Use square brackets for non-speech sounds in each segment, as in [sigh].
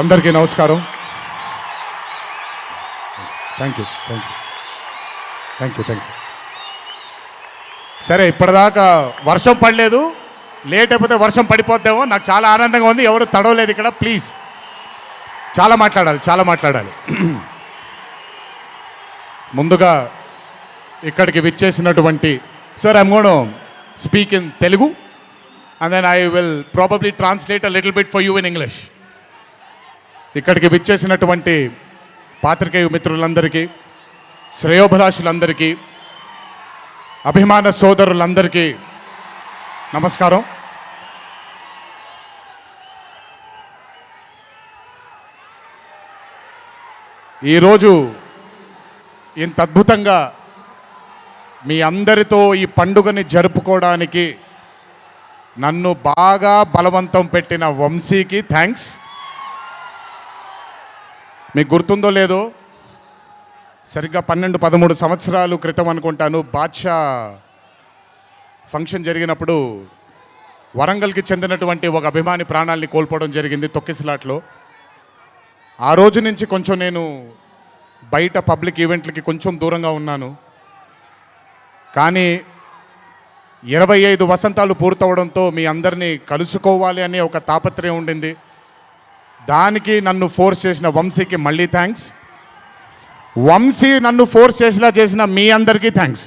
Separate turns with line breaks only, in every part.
అందరికీ నమస్కారం. Thank you thank you thank you thank you సరే ఇప్పటిదాకా వర్షం పడలేదు. లేట్ అయిపోతే వర్షం పడిపోద్దేమో. నాకు చాలా ఆనందంగా ఉంది. ఎవరు తడవలేదు ఇక్కడ. ప్లీజ్ చాలా మాట్లాడాలి చాలా మాట్లాడాలి. [clears throat] ముందుగా ఇక్కడికి విచ్చేసినటువంటి sir I'm gonna speak in Telugu and then I will probably translate a little bit for you in English ఇక్కడికి విచ్చేసినటువంటి పాత్రికేయ మిత్రులందరికీ శ్రేయోభిలాషులందరికీ అభిమాన సోదరులందరికీ నమస్కారం. ఈరోజు ఇంత అద్భుతంగా మీ అందరితో ఈ పండుగని జరుపుకోవడానికి నన్ను బాగా బలవంతం పెట్టిన వంశీకి థ్యాంక్స్ మీకు గుర్తుందో లేదో సరిగ్గా పన్నెండు పదమూడు సంవత్సరాలు క్రితం అనుకుంటాను. బాద్షా ఫంక్షన్ జరిగినప్పుడు వరంగల్కి చెందినటువంటి ఒక అభిమాని ప్రాణాల్ని కోల్పోవడం జరిగింది తొక్కిసలాట్లో. ఆ రోజు నుంచి కొంచెం నేను బయట పబ్లిక్ ఈవెంట్లకి కొంచెం దూరంగా ఉన్నాను. కానీ ఇరవై ఐదు వసంతాలు పూర్తవడంతో మీ అందరినీ కలుసుకోవాలి అనే ఒక తాపత్రయం ఉండింది. దానికి నన్ను ఫోర్స్ చేసిన వంశీకి మళ్ళీ థ్యాంక్స్ వంశీ నన్ను ఫోర్స్ చేసేలా చేసిన మీ అందరికీ థ్యాంక్స్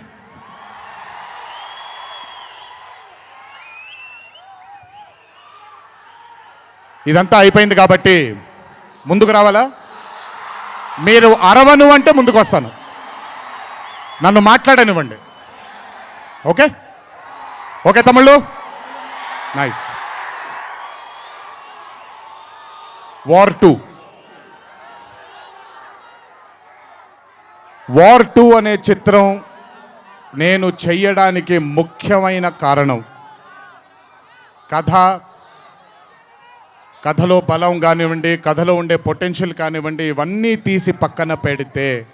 ఇదంతా అయిపోయింది కాబట్టి ముందుకు రావాలా? మీరు అరవను అంటే ముందుకు వస్తాను. నన్ను మాట్లాడనివ్వండి. ఓకే? ఓకే తమ్ముళ్ళు? Nice War two War two అనే చిత్రం నేను చెయ్యడానికి ముఖ్యమైన కారణం. కథ కథలో బలం కానివ్వండి కథలో ఉండే పొటెన్షియల్ కానివ్వండి ఇవన్నీ తీసి పక్కన పెడితే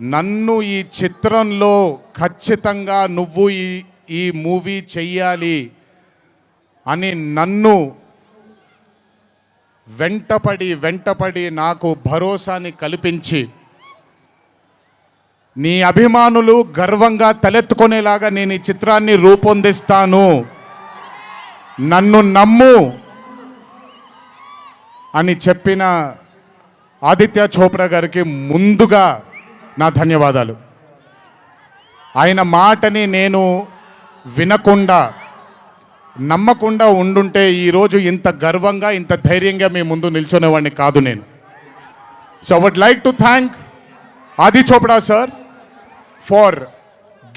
నన్ను ఈ చిత్రంలో ఖచ్చితంగా నువ్వు ఈ ఈ మూవీ చెయ్యాలి అని నన్ను వెంటపడి వెంటపడి నాకు భరోసాని కల్పించి నీ అభిమానులు గర్వంగా తలెత్తుకునేలాగా నేను ఈ చిత్రాన్ని రూపొందిస్తాను. నన్ను నమ్ము అని చెప్పిన ఆదిత్య చోప్రా గారికి ముందుగా నా ధన్యవాదాలు. ఆయన మాటని నేను వినకుండా నమ్మకుండా ఉండుంటే ఈరోజు ఇంత గర్వంగా ఇంత ధైర్యంగా మీ ముందు నిల్చునేవాడిని కాదు నేను. So would like to thank Adi Chopra sir for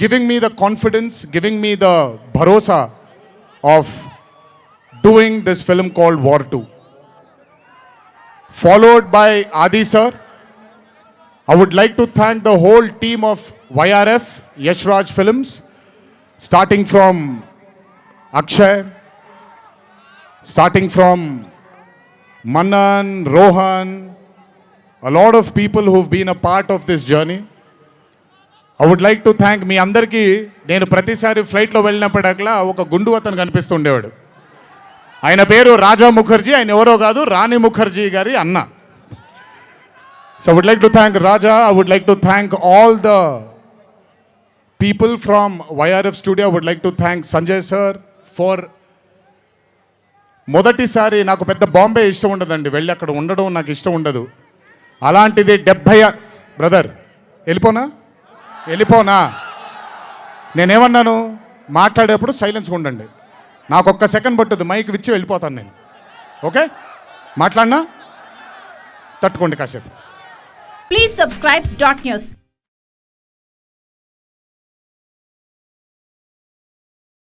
giving me the confidence giving me the Bharosa of doing this film called War two followed by Adi sir I would like to thank the whole team of YRF, Yashraj Films, starting from Akshay starting from Mannan Rohan a lot of people who've been a part of this journey I would like to thank మీ అందరికీ. నేను ప్రతిసారి ఫ్లైట్లో వెళ్ళినప్పటికల్లా ఒక గుండు అతను కనిపిస్తుండేవాడు. ఆయన పేరు రాజా ముఖర్జీ ఆయన ఎవరో కాదు రాణి ముఖర్జీ గారి అన్న. So would like to thank Raja I would like to thank all the people from YRF studio would like to thank Sanjay sir for. మొదటిసారి నాకు పెద్ద బాంబే ఇష్టం ఉండదండి. వెళ్ళి అక్కడ ఉండడం నాకు ఇష్టం ఉండదు. అలాంటిది డెబ్భై బ్రదర్ వెళ్ళిపోనా? వెళ్ళిపోనా? నేనేమన్నాను? మాట్లాడేప్పుడు సైలెన్స్గా ఉండండి. నాకు ఒక్క సెకండ్ పట్టుద్ది. మైక్ విచ్చి వెళ్ళిపోతాను నేను. ఓకే? మాట్లాడినా? తట్టుకోండి కాసేపు.
Please subscribe dot news